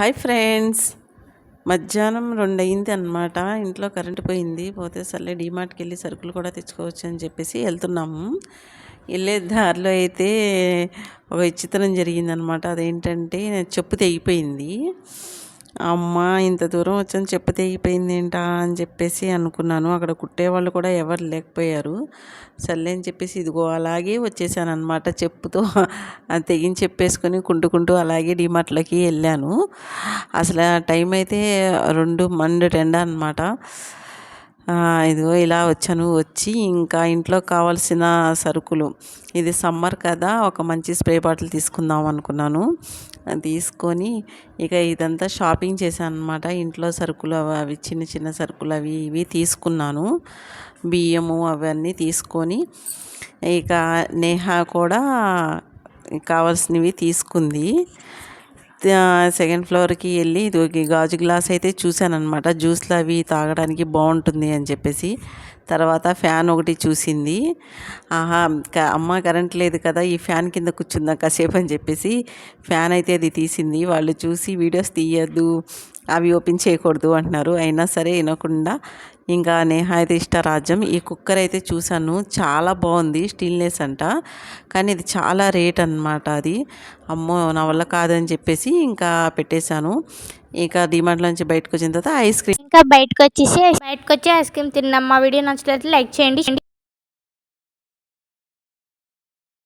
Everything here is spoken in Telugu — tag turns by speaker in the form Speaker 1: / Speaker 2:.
Speaker 1: Hi friends. మధ్యాహ్నం రెండు అయింది అనమాట ఇంట్లో కరెంటు పోయింది. పోతే సర్లే డీమార్ట్కి వెళ్ళి సరుకులు కూడా తెచ్చుకోవచ్చు అని చెప్పేసి వెళ్తున్నాము వెళ్ళే దారిలో అయితే ఒక విచిత్రం జరిగిందనమాట అదేంటంటే చెప్పు తెగిపోయింది అమ్మ ఇంత దూరం వచ్చాను చెప్పు తెగిపోయింది ఏంటా అని చెప్పేసి అనుకున్నాను. అక్కడ కుట్టేవాళ్ళు కూడా ఎవరు లేకపోయారు. సర్లే అని చెప్పేసి ఇదిగో అలాగే వచ్చేసాను అనమాట చెప్పుతో అది తెగించి చెప్పేసుకొని కుంటుకుంటూ అలాగే డిమార్ట్లోకి వెళ్ళాను. అసలు ఆ టైం అయితే రెండు మండు టెండా అనమాట ఇదిగో ఇలా వచ్చాను. వచ్చి ఇంకా ఇంట్లో కావాల్సిన సరుకులు. ఇది సమ్మర్ కదా ఒక మంచి స్ప్రే బాటిల్ తీసుకుందాం అనుకున్నాను. తీసుకొని ఇక ఇదంతా షాపింగ్ చేశాను అనమాట ఇంట్లో సరుకులు అవి అవి చిన్న చిన్న సరుకులు అవి ఇవి తీసుకున్నాను. బియ్యము అవన్నీ తీసుకొని ఇక నేహ కూడా కావాల్సినవి తీసుకుంది. సెకండ్ ఫ్లోర్కి వెళ్ళి ఇది గాజు గ్లాస్ అయితే చూశానమాట అనమాట జ్యూస్లు అవి తాగడానికి బాగుంటుంది అని చెప్పేసి. తర్వాత ఫ్యాన్ ఒకటి చూసింది. ఆహా అమ్మ కరెంట్ లేదు కదా ఈ ఫ్యాన్ కింద కూర్చుందాం కాసేపు అని చెప్పేసి ఫ్యాన్ అయితే అది తీసింది. వాళ్ళు చూసి వీడియోస్ తీయద్దు అవి ఓపెన్ చేయకూడదు అంటున్నారు. అయినా సరే వినకుండా ఇంకా నేహ అయితే ఇష్టరాజ్యం ఈ కుక్కర్ అయితే చూశాను. చాలా బాగుంది స్టీల్నెస్ అంట. కానీ ఇది చాలా రేట్ అనమాట అది. అమ్మో నా వల్ల కాదని చెప్పేసి ఇంకా పెట్టేశాను. ఇంకా డిమాండ్ నుంచి బయటకు వచ్చిన తర్వాత ఐస్ క్రీమ్
Speaker 2: ఇంకా బయటకు వచ్చేసి బయటకు వచ్చి ఐస్ క్రీమ్ తిన్నాం మా వీడియో నచ్చినట్లయితే లైక్ చేయండి.